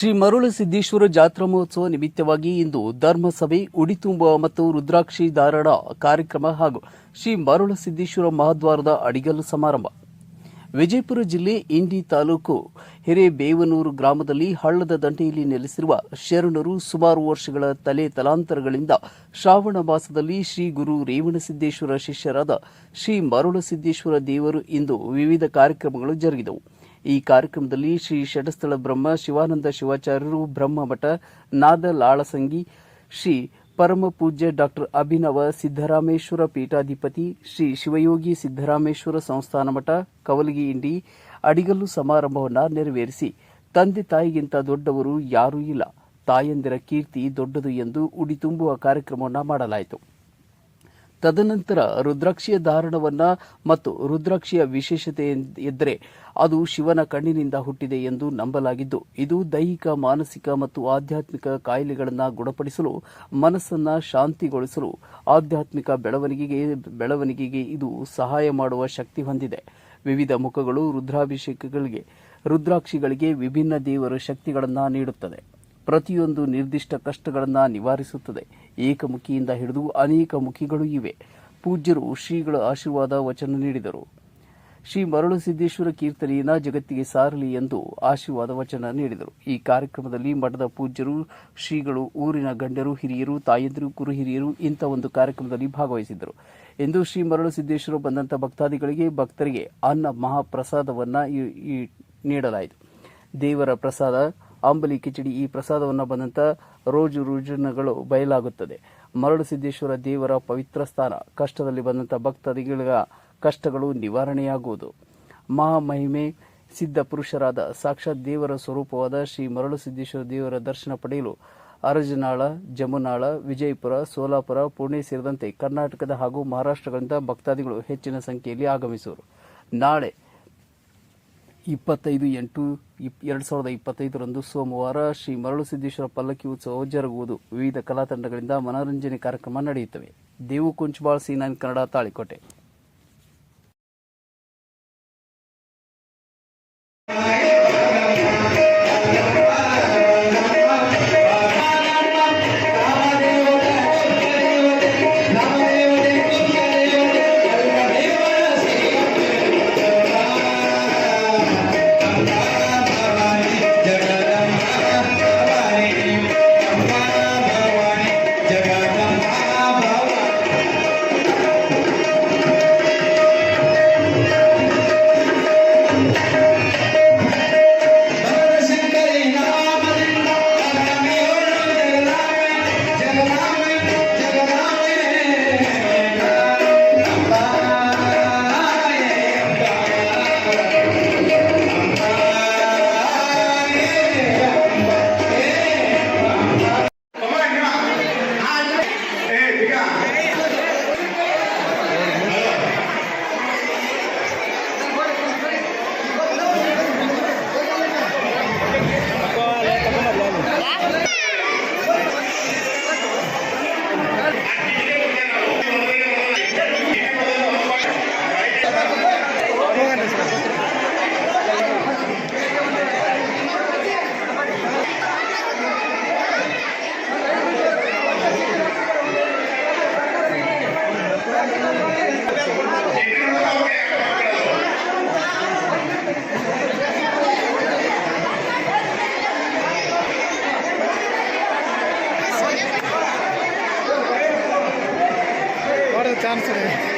ಶ್ರೀ ಮರುಳು ಸಿದ್ದೇಶ್ವರ ಜಾತ್ರಾ ಮಹೋತ್ಸವ ನಿಮಿತ್ತವಾಗಿ ಇಂದು ಧರ್ಮಸಭೆ, ಉಡಿತುಂಬ ಮತ್ತು ರುದ್ರಾಕ್ಷಿ ಧಾರಣ ಕಾರ್ಯಕ್ರಮ ಹಾಗೂ ಶ್ರೀ ಮರುಳು ಸಿದ್ದೇಶ್ವರ ಮಹಾದ್ವಾರದ ಅಡಿಗಲ್ಲು ಸಮಾರಂಭ. ವಿಜಯಪುರ ಜಿಲ್ಲೆ ಇಂಡಿ ತಾಲೂಕು ಹಿರೇಬೇವನೂರು ಗ್ರಾಮದಲ್ಲಿ ಹಳ್ಳದ ದಂಡೆಯಲ್ಲಿ ನೆಲೆಸಿರುವ ಶರಣರು ಸುಮಾರು ವರ್ಷಗಳ ತಲೆ ತಲಾಂತರಗಳಿಂದ ಶ್ರಾವಣ ಮಾಸದಲ್ಲಿ ಶ್ರೀ ಗುರು ರೇವಣಸಿದ್ದೇಶ್ವರ ಶಿಷ್ಯರಾದ ಶ್ರೀ ಮರುಳಸಿದ್ದೇಶ್ವರ ದೇವರು ಇಂದು ವಿವಿಧ ಕಾರ್ಯಕ್ರಮಗಳು ಜರುಗಿದವು. ಈ ಕಾರ್ಯಕ್ರಮದಲ್ಲಿ ಶ್ರೀ ಷಡಸ್ಥಳ ಬ್ರಹ್ಮ, ಶಿವಾನಂದ ಶಿವಾಚಾರ್ಯರು, ಬ್ರಹ್ಮಮಠ, ನಾದ ಲಾಳಸಂಗಿ, ಶ್ರೀ ಪರಮ ಪೂಜ್ಯ ಡಾಕ್ಟರ್ ಅಭಿನವ ಸಿದ್ದರಾಮೇಶ್ವರ ಪೀಠಾಧಿಪತಿ, ಶ್ರೀ ಶಿವಯೋಗಿ ಸಿದ್ದರಾಮೇಶ್ವರ ಸಂಸ್ಥಾನ ಮಠ, ಕವಲಗಿ ಇಂಡಿ ಅಡಿಗಲ್ಲು ಸಮಾರಂಭವನ್ನು ನೆರವೇರಿಸಿ, ತಂದೆ ತಾಯಿಗಿಂತ ದೊಡ್ಡವರು ಯಾರೂ ಇಲ್ಲ. ತಾಯಂದಿರ ಕೀರ್ತಿ ದೊಡ್ಡದು ಎಂದು ಉಡಿ ತುಂಬುವ ಕಾರ್ಯಕ್ರಮವನ್ನು ಮಾಡಲಾಯಿತು. ತದನಂತರ ರುದ್ರಾಕ್ಷಿಯ ಧಾರಣವನ್ನ ಮತ್ತು ರುದ್ರಾಕ್ಷಿಯ ವಿಶೇಷತೆ ಎಂದರೆ ಅದು ಶಿವನ ಕಣ್ಣಿನಿಂದ ಹುಟ್ಟಿದೆ ಎಂದು ನಂಬಲಾಗಿದ್ದು, ಇದು ದೈಹಿಕ, ಮಾನಸಿಕ ಮತ್ತು ಆಧ್ಯಾತ್ಮಿಕ ಕಾಯಿಲೆಗಳನ್ನು ಗುಣಪಡಿಸಲು, ಮನಸ್ಸನ್ನ ಶಾಂತಿಗೊಳಿಸಲು ಆಧ್ಯಾತ್ಮಿಕ ಬೆಳವಣಿಗೆಗೆ ಬೆಳವಣಿಗೆಗೆ ಇದು ಸಹಾಯ ಮಾಡುವ ಶಕ್ತಿ ಹೊಂದಿದೆ. ವಿವಿಧ ಮುಖಗಳು ರುದ್ರಾಭಿಷೇಕಗಳಿಗೆ, ರುದ್ರಾಕ್ಷಿಗಳಿಗೆ ವಿಭಿನ್ನ ದೇವರ ಶಕ್ತಿಗಳನ್ನು ನೀಡುತ್ತದೆ. ಪ್ರತಿಯೊಂದು ನಿರ್ದಿಷ್ಟ ಕಷ್ಟಗಳನ್ನು ನಿವಾರಿಸುತ್ತದೆ. ಏಕಮುಖಿಯಿಂದ ಹಿಡಿದು ಅನೇಕ ಮುಖಿಗಳು ಇವೆ. ಪೂಜ್ಯರು ಶ್ರೀಗಳ ಆಶೀರ್ವಾದ ವಚನ ನೀಡಿದರು. ಶ್ರೀ ಮರಳು ಸಿದ್ದೇಶ್ವರ ಕೀರ್ತನೆಯನ್ನ ಜಗತ್ತಿಗೆ ಸಾರಲಿ ಎಂದು ಆಶೀರ್ವಾದ ವಚನ ನೀಡಿದರು. ಈ ಕಾರ್ಯಕ್ರಮದಲ್ಲಿ ಮಠದ ಪೂಜ್ಯರು, ಶ್ರೀಗಳು, ಊರಿನ ಗಣ್ಯರು, ಹಿರಿಯರು, ತಾಯಂದಿರು ಕುರು ಹಿರಿಯರು ಇಂಥ ಒಂದು ಕಾರ್ಯಕ್ರಮದಲ್ಲಿ ಭಾಗವಹಿಸಿದ್ದರು. ಎಂದು ಶ್ರೀ ಮರಳು ಸಿದ್ದೇಶ್ವರ ಬಂದಂಥ ಭಕ್ತಾದಿಗಳಿಗೆ ಭಕ್ತರಿಗೆ ಅನ್ನ ಮಹಾಪ್ರಸಾದವನ್ನು ನೀಡಲಾಯಿತು. ದೇವರ ಪ್ರಸಾದ ಅಂಬಲಿ ಕಿಚಡಿ ಈ ಪ್ರಸಾದವನ್ನು ಬಂದಂಥ ರೋಜು ರುಜನಗಳು ಬಯಲಾಗುತ್ತದೆ. ಮರಳು ಸಿದ್ದೇಶ್ವರ ದೇವರ ಪವಿತ್ರ ಸ್ಥಾನ. ಕಷ್ಟದಲ್ಲಿ ಬಂದಂಥ ಭಕ್ತಾದಿಗಳ ಕಷ್ಟಗಳು ನಿವಾರಣೆಯಾಗುವುದು. ಮಹಾಮಹಿಮೆ ಸಿದ್ಧ ಪುರುಷರಾದ ಸಾಕ್ಷಾತ್ ದೇವರ ಸ್ವರೂಪವಾದ ಶ್ರೀ ಮರಳು ಸಿದ್ದೇಶ್ವರ ದೇವರ ದರ್ಶನ ಪಡೆಯಲು ಅರಜನಾಳ, ಜಮುನಾಳ, ವಿಜಯಪುರ, ಸೋಲಾಪುರ, ಪುಣೆ ಸೇರಿದಂತೆ ಕರ್ನಾಟಕದ ಹಾಗೂ ಮಹಾರಾಷ್ಟ್ರಗಳಿಂದ ಭಕ್ತಾದಿಗಳು ಹೆಚ್ಚಿನ ಸಂಖ್ಯೆಯಲ್ಲಿ ಆಗಮಿಸುವರು. ನಾಳೆ ಇಪ್ಪತ್ತೈದು ಎಂಟು, ಇಪ್- ಎರಡು ಸಾವಿರದ ಇಪ್ಪತ್ತೈದರಂದು ಸೋಮವಾರ ಶ್ರೀ ಮರಳು ಸಿದ್ದೇಶ್ವರ ಪಲ್ಲಕ್ಕಿ ಉತ್ಸವ ಜರುಗುವುದು. ವಿವಿಧ ಕಲಾ ತಂಡಗಳಿಂದ ಮನೋರಂಜನೆ ಕಾರ್ಯಕ್ರಮ ನಡೆಯುತ್ತವೆ. ದೇವು ಕುಂಚಬಾಳ್ ಸೀನಾನ್ ಕನ್ನಡ, ತಾಳಿಕೋಟೆ. ಚಾನ್ಸ್ ಇದೆ